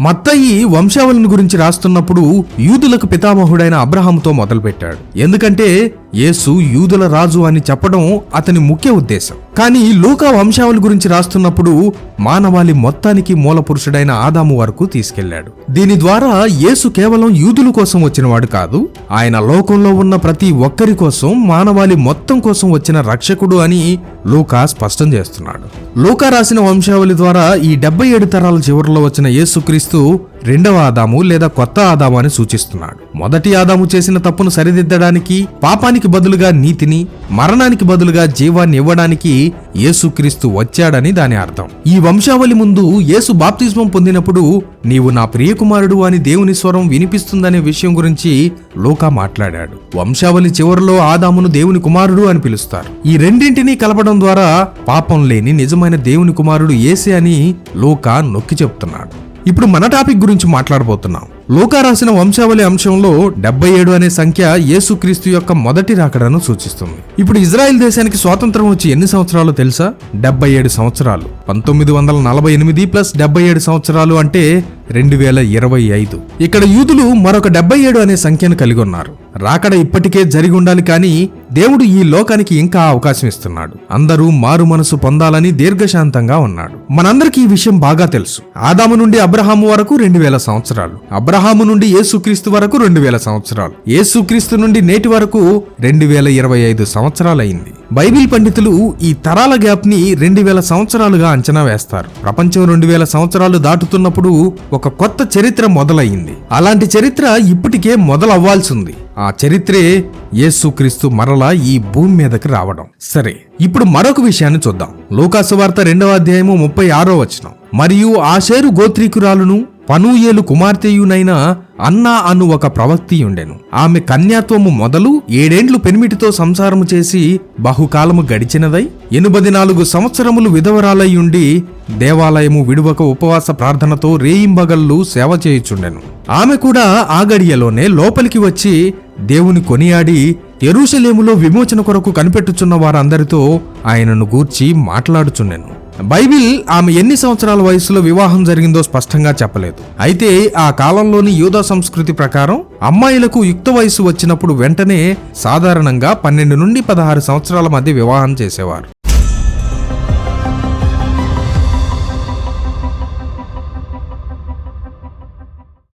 మత్తయి వంశావళిని గురించి రాస్తున్నప్పుడు యూదులకు పితామహుడైన అబ్రహాంతో మొదలుపెట్టాడు. ఎందుకంటే యేసు యూదుల రాజు అని చెప్పడం అతని ముఖ్య ఉద్దేశం. కానీ లూకా వంశావళి గురించి రాస్తున్నప్పుడు మానవాళి మొత్తానికి మూల పురుషుడైన ఆదాము వరకు తీసుకెళ్ళాడు దీని ద్వారా యేసు కేవలం యూదుల కోసం వచ్చినవాడు కాదు ఆయన లోకంలో ఉన్న ప్రతి ఒక్కరి కోసం మానవాళి మొత్తం కోసం వచ్చిన రక్షకుడు అని లూకా స్పష్టం చేస్తున్నాడు. లూకా రాసిన వంశావళి ద్వారా ఈ డెబ్బై ఏడు తరాల చివరిలో వచ్చిన యేసుక్రీస్తు రెండవ ఆదాము లేదా కొత్త ఆదాము అని సూచిస్తున్నాడు. మొదటి ఆదాము చేసిన తప్పును సరిదిద్దడానికి పాపానికి బదులుగా నీతిని మరణానికి బదులుగా జీవాన్ని ఇవ్వడానికి యేసుక్రీస్తు వచ్చాడని దాని అర్థం. ఈ వంశావళి ముందు యేసు బాప్తిస్మం పొందినప్పుడు నీవు నా ప్రియకుమారుడు అని దేవుని స్వరం వినిపిస్తుందనే విషయం గురించి లోకా మాట్లాడాడు. వంశావళి చివరిలో ఆదామును దేవుని కుమారుడు అని పిలుస్తారు. ఈ రెండింటినీ కలపడం ద్వారా పాపం లేని నిజమైన దేవుని కుమారుడు ఏసే అని లోకా నొక్కి చెప్తున్నాడు. ఇప్పుడు మన టాపిక్ గురించి మాట్లాడబోతున్నాం. లోకా రాసిన వంశావళి అంశంలో డెబ్బై ఏడు అనే సంఖ్య యేసుక్రీస్తు యొక్క మొదటి రాకడను సూచిస్తుంది. ఇప్పుడు ఇజ్రాయెల్ దేశానికి స్వాతంత్రం వచ్చి ఎన్ని సంవత్సరాలు తెలుసా? డెబ్బై ఏడు సంవత్సరాలు. పంతొమ్మిది వందల నలభై ఎనిమిది ప్లస్ డెబ్బై ఏడు సంవత్సరాలు అంటే రెండు వేల ఇరవై ఐదు. ఇక్కడ యూదులు మరొక డెబ్బై ఏడు అనే సంఖ్యను కలిగి ఉన్నారు. రాకడ ఇప్పటికే జరిగి ఉండాలి కానీ దేవుడు ఈ లోకానికి ఇంకా అవకాశం ఇస్తున్నాడు. అందరూ మారు మనసు పొందాలని దీర్ఘశాంతంగా ఉన్నాడు. మనందరికీ ఈ విషయం బాగా తెలుసు. ఆదాము నుండి అబ్రహాము వరకు రెండు వేల సంవత్సరాలు. అబ్రహాము నుండి యేసుక్రీస్తు వరకు రెండు వేల సంవత్సరాలు. యేసుక్రీస్తు నుండి నేటి వరకు రెండు వేల ఇరవై ఐదు సంవత్సరాలైంది. బైబిల్ పండితులు ఈ తరాల గ్యాప్ని రెండు వేల సంవత్సరాలుగా అంచనా వేస్తారు. ప్రపంచం రెండు వేల సంవత్సరాలు దాటుతున్నప్పుడు ఒక కొత్త చరిత్ర మొదలయ్యింది అలాంటి చరిత్ర ఇప్పటికే మొదలవ్వాల్సింది ఆ చరిత్రే యేసుక్రీస్తు మరలా ఈ భూమి మీదకి రావడం. సరే ఇప్పుడు మరొక విషయాన్ని చూద్దాం. లోకాసువార్త రెండవ అధ్యాయము ముప్పై ఆరో వచనం. మరియు ఆషేరు గోత్రీకురాలును పనూయేలు కుమార్తెయునైన అన్నా అను ఒక ప్రవక్తి ఉండెను. ఆమె కన్యాత్వము మొదలు ఏడేండ్లు పెనిమిటితో సంసారము చేసి బహుకాలము గడిచినదై ఎనుబది నాలుగు సంవత్సరములు విధవరాలయ్యుండి దేవాలయము విడువక ఉపవాస ప్రార్థనతో రేయింబగళ్ళు సేవ చేయుచుండెను. ఆమె కూడా ఆ గడియలోనే లోపలికి వచ్చి దేవుని కొనియాడి ఎరుషలేములో విమోచన కొరకు కనిపెట్టుచున్న వారందరితో ఆయనను గూర్చి మాట్లాడుచున్నాను బైబిల్ ఆమె ఎన్ని సంవత్సరాల వయసులో వివాహం జరిగిందో స్పష్టంగా చెప్పలేదు. అయితే ఆ కాలంలోని యూదా సంస్కృతి ప్రకారం అమ్మాయిలకు యుక్త వయసు వచ్చినప్పుడు వెంటనే సాధారణంగా పన్నెండు నుండి పదహారు సంవత్సరాల మధ్య వివాహం చేసేవారు.